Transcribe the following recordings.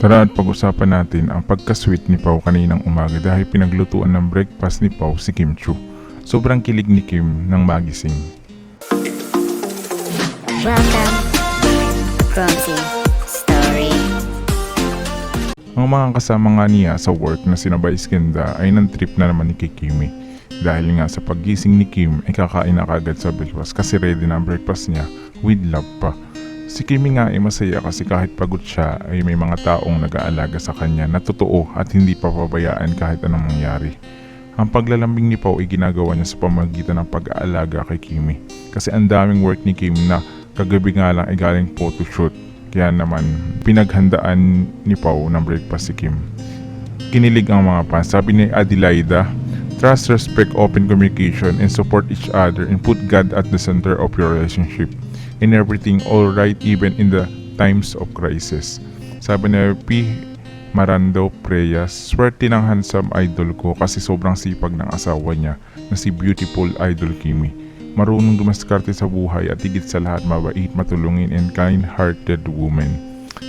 Tara at pag-usapan natin ang pagka-sweet ni Pau kaninang umaga dahil pinaglutuan ng breakfast ni Pau si Kim Chu. Sobrang kilig ni Kim ng magising. Ang mga kasama nga niya sa work na sinabay Iskenda ay nang trip na naman ni kay Kimi. Dahil nga sa paggising ni Kim ay kakain na kagad sa breakfast kasi ready na ang breakfast niya with love pa. Si Kimi nga ay masaya kasi kahit pagod siya ay may mga taong nag-aalaga sa kanya na totoo at hindi pa pabayaan kahit anong mangyari. Ang paglalambing ni Pau ay ginagawa niya sa pamagitan ng pag-aalaga kay Kimi. Kasi ang daming work ni Kim na kagabi nga lang ay galing photoshoot. Kaya naman pinaghandaan ni Pau ng breakfast si Kim. Kinilig ang mga fans. Sabi ni Adelaida, Trust, respect, open communication, and support each other and put God at the center of your relationship. In everything, all right even in the times of crisis. Sabi ni P. Marando Preyas, swerte ng handsome idol ko kasi sobrang sipag ng asawa niya na si beautiful idol Kimi. Marunong dumaskarte sa buhay at higit sa lahat mabait, matulungin and kind-hearted woman.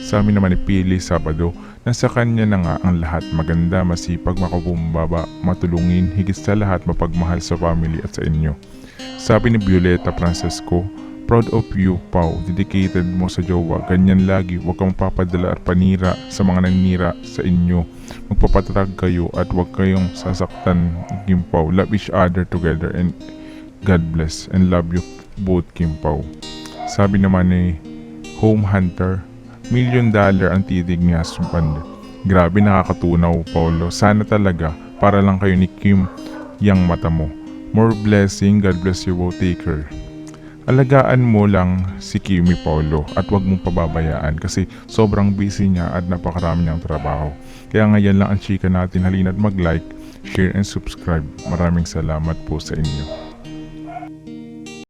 Sa amin naman ni Pili Sabado, nasa kanya na nga ang lahat maganda, masipag, makabumbaba, matulungin, higit sa lahat mapagmahal sa family at sa inyo. Sabi ni Violeta Francesco, Proud of you, Pau. Dedicated mo sa jowa. Ganyan lagi. Huwag kang papadala at panira sa mga naninira sa inyo. Magpapatatag kayo at huwag kayong sasaktan, Kim Pau. Love each other together and God bless and love you both, Kim Pau. Sabi naman ni Home Hunter, million dollar ang titig ni husband. Grabe nakakatunaw, Paulo. Sana talaga para lang kayo ni Kim yang mata mo. More blessing, God bless you both, take care. Alagaan mo lang si Kimi Paulo at wag mong pababayaan kasi sobrang busy niya at napakarami niyang trabaho. Kaya ngayon lang ang chika natin halina't mag-like, share and subscribe. Maraming salamat po sa inyo.